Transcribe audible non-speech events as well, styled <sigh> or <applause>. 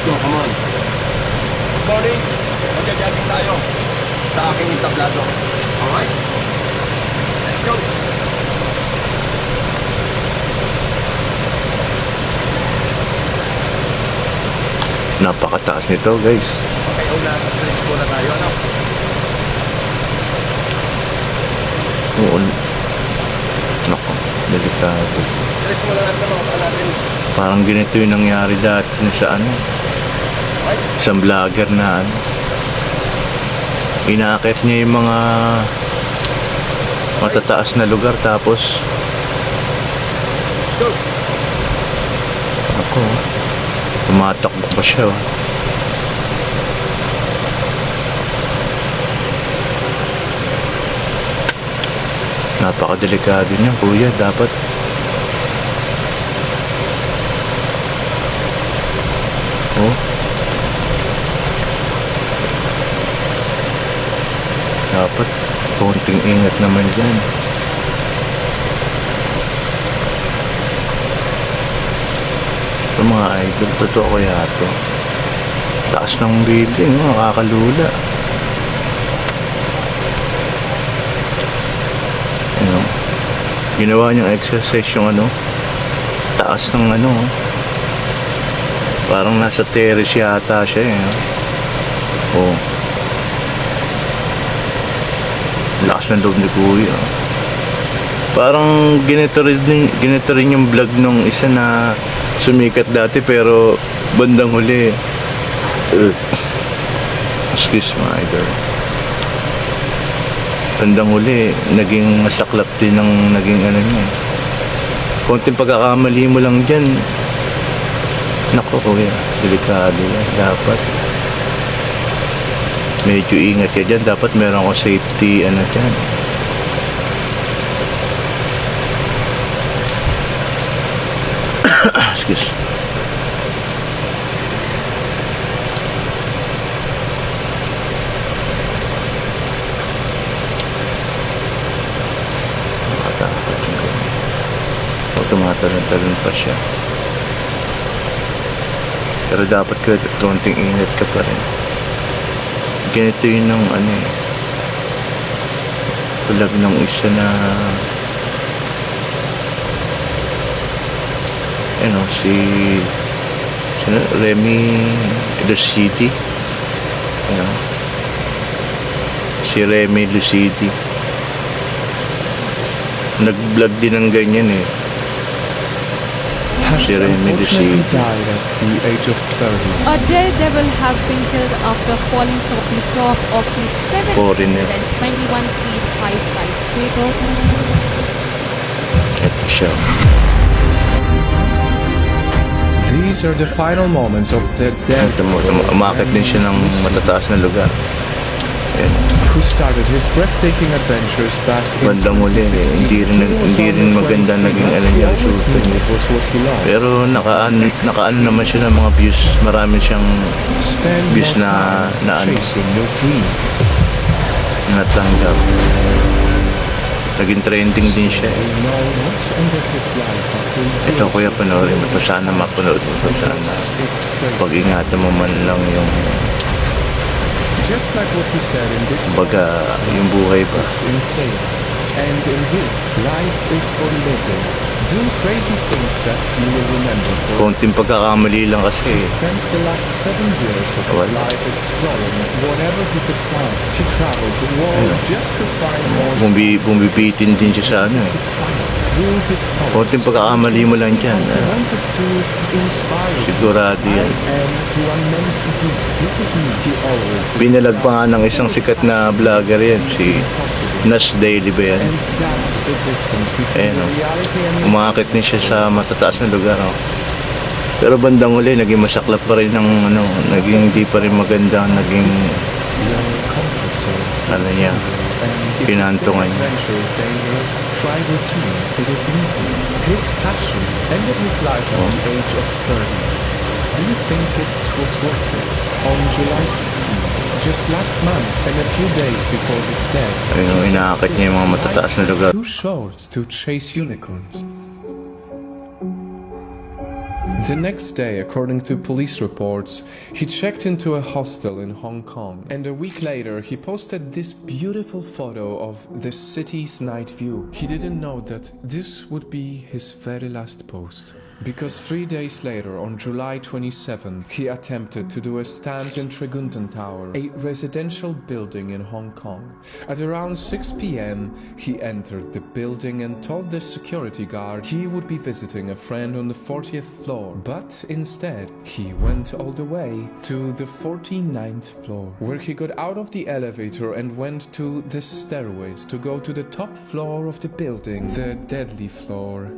Let's go, come on. Good morning. Magja-jogging tayo sa aking entablado. Alright? Let's go. Napakataas nito guys. Okay, una, stretch muna tayo, ano? Oo. Nako, delikado. Stretch muna natin mga paa natin. Parang ganito yung nangyari dati na sa ano, Okay? Isang vlogger na ano. Inaakit niya yung mga matataas na lugar tapos ako tumatakbo pa siya oh. napakadelikado niya kuya dapat oh dapat konting ingat naman dyan Ito mga idol, totoo kaya to. Taas ng building, oh, nakakalula. Ano, ginawa niyang exercise yung ano, taas ng ano, oh. parang nasa terrace yata siya eh. Oh. Lakas ng loob ni Kuya. Parang ginito rin, ginito rin yung vlog nung isa na sumikat dati pero bandang huli. Uh, <sighs> excuse me, idol. Bandang huli, naging masaklap din ng naging ano niya. Konting pagkakamali mo lang dyan. Nako kuya, delikado yan. Dapat medyo ingat ka dyan. Dapat meron ko safety ano dyan. <coughs> Excuse. Tumatalon-talon pa siya. Pero dapat ka konting ingat ka pa rin. Ganito yun ng ano eh. Vlog ng isa na ano si sino? Remy Lucidi. Ano? Si Remy Lucidi. Nag-vlog din ng ganyan eh has unfortunately died at the age of 30. A daredevil has been killed after falling from the top of the 721 feet high skyscraper. eto siya These are the final moments of the dead ito mo, um- umakit din siya ng matataas na lugar Ayan. Who started his breathtaking adventures back in Bandang huli, eh, 2016. hindi rin- He was hindi rin maganda 23, naging he niya, resulta pero nakaan nakaan naman siya ng mga views. Marami siyang more na- na ano. natanggap. Naging trending din siya eh. Ito kuya panoorin mo to. sana mapanood mo to. Sana pag-ingatan mo man lang yung Just like what he said in this Kumbaga, post, yung buhay ba? is insane. And in this, life is for living. Do crazy things that you will remember for. konting pagkakamali lang He kasi spent the last seven years of his life exploring whatever he could climb. He traveled the world just to find more bumbi, spots bumibitin din siya sa ano eh. Through his Konting pagkakamali mo lang dyan, He ah. wanted to inspire you. sigurado yan binalag pa nga ng isang sikat na vlogger yan si Impossible. Nas Daily ba yan Ayan, the oh. umakit din siya sa matataas na lugar oh. pero bandang uli naging masaklap pa rin ng ano naging hindi pa rin maganda naging. Ano niya, niya. adventure is dangerous, try routine. It is lethal. His passion ended his life at Oh. the age of 30. Do you think it was worth it? On July 16th, just last month and a few days before his death, Ayun, he said inaakit niya yung mga this, matataas na "Life is lugar." too short to chase unicorns. The next day, according to police reports, he checked into a hostel in Hong Kong. And a week later, he posted this beautiful photo of the city's night view. He didn't know that this would be his very last post. Because three days later, on July 27th, he attempted to do a stand in Treguntan Tower, a residential building in Hong Kong. At around 6 pm, he entered the building and told the security guard he would be visiting a friend on the 40th floor. But instead, he went all the way to the 49th floor, where he got out of the elevator and went to the stairways to go to the top floor of the building, the deadly floor.